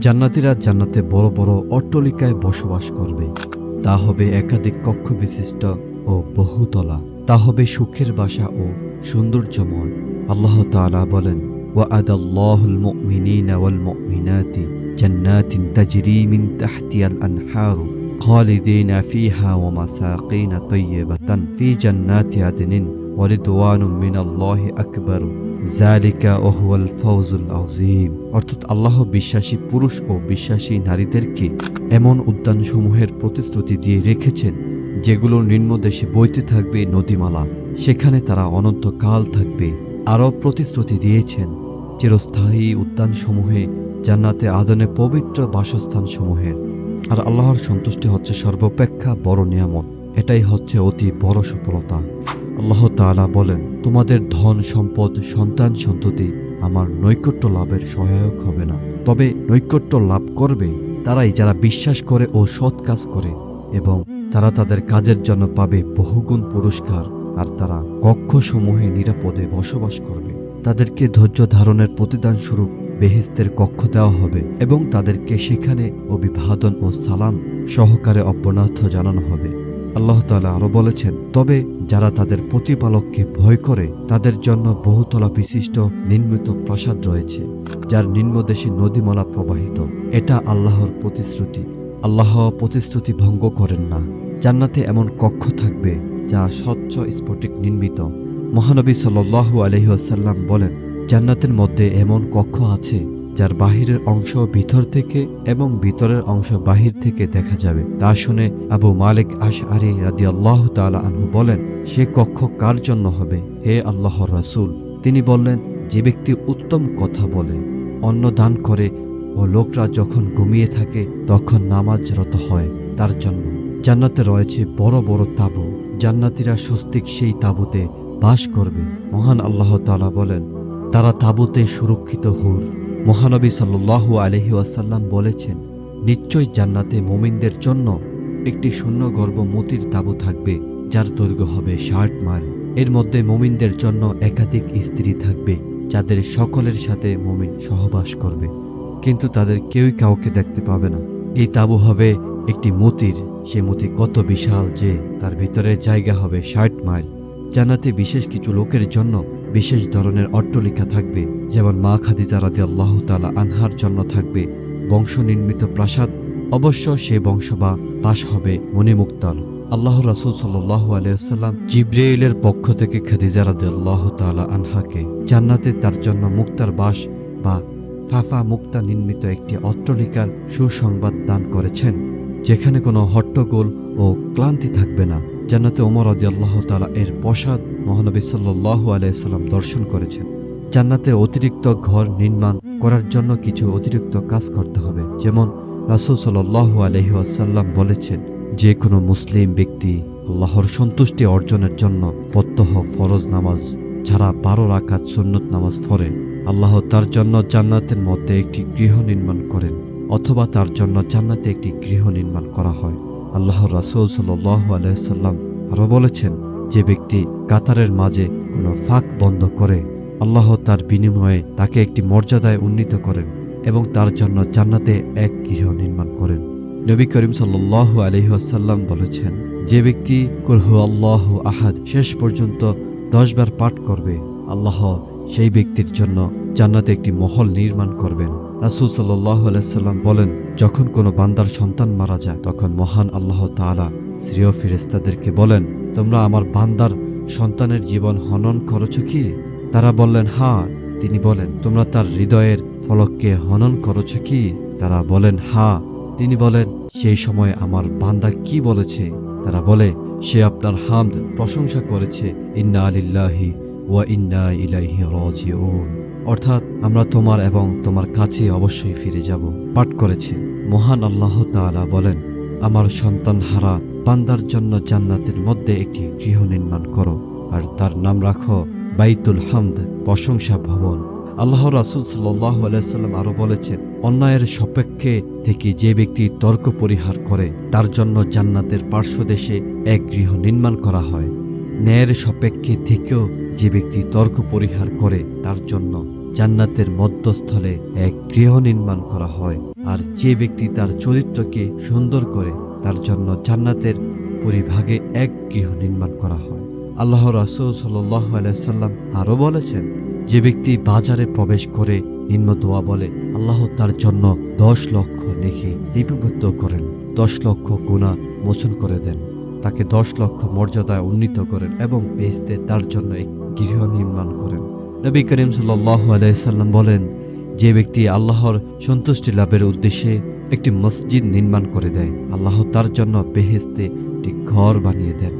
জান্নাতিরা জান্নাতে বড় বড় অট্টলিকায় বসবাস করবে তা হবে একাধিক কক্ষ বিশিষ্ট ও বহুতলা তা হবে সুখের বাসা ও সৌন্দর্যময় আল্লাহ তাআলা বলেন وعد الله المؤمنين والمؤمنات جنات تجري من تحتها الأنهار خالدين فيها ومساقين طيبة في جنات عدن ورضوان من الله أكبر জালিকা ওহুয়াল ফৌজুল আজিম অর্থাৎ আল্লাহ বিশ্বাসী পুরুষ ও বিশ্বাসী নারীদেরকে এমন উদ্যানসমূহের প্রতিশ্রুতি দিয়ে রেখেছেন যেগুলোর নিম্নদেশে বইতে থাকবে নদীমালা সেখানে তারা অনন্তকাল থাকবে আরও প্রতিশ্রুতি দিয়েছেন চিরস্থায়ী উদ্যানসমূহে জান্নাতে আদনে পবিত্র বাসস্থানসমূহের আর আল্লাহর সন্তুষ্টি হচ্ছে সর্বাপেক্ষা বড় নিয়ামত। এটাই হচ্ছে অতি বড় সফলতা। আল্লাহ তাআলা বলেন, তোমাদের ধন সম্পদ, সন্তান সন্ততি আমার নৈকট্য লাভের সহায়ক হবে না। তবে নৈকট্য লাভ করবে তারাই যারা বিশ্বাস করে ও সৎ কাজ করে এবং তারা তাদের কাজের জন্য পাবে বহুগুণ পুরস্কার আর তারা কক্ষসমূহে নিরাপদে বসবাস করবে। তাদেরকে ধৈর্য ধারণের প্রতিদান স্বরূপ বেহেস্তের কক্ষ দেওয়া হবে এবং তাদেরকে সেখানে অভিবাদন ও সালাম সহকারে অব্যনার্থ জানানো হবে। আল্লাহ তাআলা আরও বলেছেন, তবে যারা তাদের প্রতিপালককে ভয় করে, তাদের জন্য বহুতলা বিশিষ্ট নির্মিত প্রাসাদ রয়েছে, যার নিম্নদেশে নদীমালা প্রবাহিত। এটা আল্লাহর প্রতিশ্রুতি। আল্লাহ প্রতিশ্রুতি ভঙ্গ করেন না। জান্নাতে এমন কক্ষ থাকবে যা স্বচ্ছ স্ফটিক নির্মিত। মহানবী সাল্লু আলহিহাসাল্লাম বলেন জান্নাতের মধ্যে এমন কক্ষ আছে যার বাহিরের অংশ ভিতর থেকে এবং ভিতরের অংশ বাহির থেকে দেখা যাবে। তা শুনে আবু মালিক আশ আরি রাজি আল্লাহ তালা আনহু বলেন, সে কক্ষ কার জন্য হবে? হে আল্লাহর রাসূল। তিনি বললেন, যে ব্যক্তি উত্তম কথা বলে, অন্ন দান করে ও লোকরা যখন ঘুমিয়ে থাকে, তখন নামাজরত হয় তার জন্য। জান্নাতে রয়েছে বড় বড় তাঁবু। জান্নাতিরা স্বস্তিক সেই তাঁবুতে বাস করবে। মহান আল্লাহ তাআলা বলেন তারা তাঁবুতে সুরক্ষিত হুর। মহানবী সাল্লু আলহি বলেছেন, নিশ্চয় জান্নাতে মোমিনদের জন্য একটি শূন্য গর্ব মতির তাঁবু থাকবে, যার দৈর্ঘ্য হবে ষাট মাইল। এর মধ্যে মোমিনদের জন্য একাধিক স্ত্রী থাকবে, যাদের সকলের সাথে মোমিন সহবাস করবে। কিন্তু তাদের কেউই কাউকে দেখতে পাবে না। এই তাঁবু হবে একটি মতির, সে মতি কত বিশাল যে তার ভিতরে জায়গা হবে ষাট মাইল। জান্নাতে বিশেষ কিছু লোকের জন্য বিশেষ ধরনের অট্টলিকা থাকবে, যেমন মা খাদিজা রাজি আল্লাহ তালা আনহার জন্য থাকবে বংশ নির্মিত প্রাসাদ, অবশ্য সে বংশ বা পাশ হবে মণিমুক্তার আল্লাহ রাসুল সাল্লাহ আলিয়াল্লাম জিব্রেইলের পক্ষ থেকে খাদিজা রাজি আল্লাহ তালা আনহাকে জান্নাতে তার জন্য মুক্তার বাস বা ফাফা মুক্তা নির্মিত একটি অট্টলিকার সুসংবাদ দান করেছেন, যেখানে কোনো হট্টগোল ও ক্লান্তি থাকবে না। জান্নাতে ওমর আদি আল্লাহ তালা এর প্রসাদ মহানবী সাল্লাহ আলাইসাল্লাম দর্শন করেছেন। জান্নাতে অতিরিক্ত ঘর নির্মাণ করার জন্য কিছু অতিরিক্ত কাজ করতে হবে। যেমন রাসুল সাল্লাহ আলহি আসাল্লাম বলেছেন, যে কোনো মুসলিম ব্যক্তি আল্লাহর সন্তুষ্টি অর্জনের জন্য প্রত্যহ ফরজ নামাজ ছাড়া বারো রাকাত সুন্নত নামাজ পড়ে। আল্লাহ তার জন্য জান্নাতের মধ্যে একটি গৃহ নির্মাণ করেন অথবা তার জন্য জান্নাতে একটি গৃহ নির্মাণ করা হয়। আল্লাহ রাসুল সাল্লাহ আলাইসাল্লাম আরও বলেছেন যে ব্যক্তি কাতারের মাঝে কোনো ফাঁক বন্ধ করে, আল্লাহ তার বিনিময়ে তাকে একটি মর্যাদায় উন্নীত করেন এবং তার জন্য জান্নাতে এক গৃহ নির্মাণ করেন। নবী করিম সাল্লাহ আলহিহাসাল্লাম বলেছেন, যে ব্যক্তি কুলহু আল্লাহ আহাদ, শেষ পর্যন্ত দশবার পাঠ করবে, আল্লাহ সেই ব্যক্তির জন্য জান্নাতে একটি মহল নির্মাণ করবেন। রাসুল সাল্লাহ বলেন, যখন কোনো বান্দার সন্তান মারা যায়, তখন মহান আল্লাহ তালা শ্রেয় ফিরেস্তাদেরকে বলেন, তোমরা আমার বান্দার সন্তানের জীবন হনন করেছ কি? তারা বললেন হ্যাঁ। তিনি বলেন, তোমরা তার হৃদয়ের ফলককে হনন করেছ কি? তারা বলেন হ্যাঁ। তিনি বলেন, সেই সময় আমার বান্দা কি বলেছে? তারা বলে, সে আপনার হামদ প্রশংসা করেছে। ইন্না আলিল্লাহি ওয়া ইন্না ইলাইহি রাজিউন। অর্থাৎ আমরা তোমার এবং তোমার কাছে অবশ্যই ফিরে যাব। পাঠ করেছে, মহান আল্লাহ তাআলা বলেন, আমার সন্তান হারা, বান্দার জন্য জান্নাতের মধ্যে একটি গৃহ নির্মাণ করো, আর তার নাম রাখো বাইতুল হামদ, প্রশংসা ভবন। আল্লাহ রাসুল সাল্লাহ আলাইসাল্লাম আরও বলেছেন, অন্যায়ের সপেক্ষে থেকে যে ব্যক্তি তর্ক পরিহার করে, তার জন্য জান্নাতের পার্শ্বদেশে এক গৃহ নির্মাণ করা হয়। ন্যায়ের সপেক্ষে থেকেও যে ব্যক্তি তর্ক পরিহার করে, তার জন্য জান্নাতের মধ্যস্থলে এক গৃহ নির্মাণ করা হয়। আর যে ব্যক্তি তার চরিত্রকে সুন্দর করে, তার জন্য জান্নাতের পরিভাগে এক গৃহ নির্মাণ করা হয়। আল্লাহ রাসুল সাল্লাম আরও বলেছেন, যে ব্যক্তি বাজারে প্রবেশ করে নিম্ন দোয়া বলে, আল্লাহ তার জন্য দশ লক্ষ নেকি লিপিবদ্ধ করেন। দশ লক্ষ গুণা মোচন করে দেন। তাকে দশ লক্ষ মর্যাদায় উন্নীত করেন এবং বেসতে তার জন্য এক গৃহ নির্মাণ করেন। নবী করিম সাল্লাহ আলাইসাল্লাম বলেন, যে ব্যক্তি আল্লাহর সন্তুষ্টি লাভের উদ্দেশ্যে একটি মসজিদ নির্মাণ করে দেয়, আল্লাহ তার জন্য বেহেস্তে একটি ঘর বানিয়ে দেন।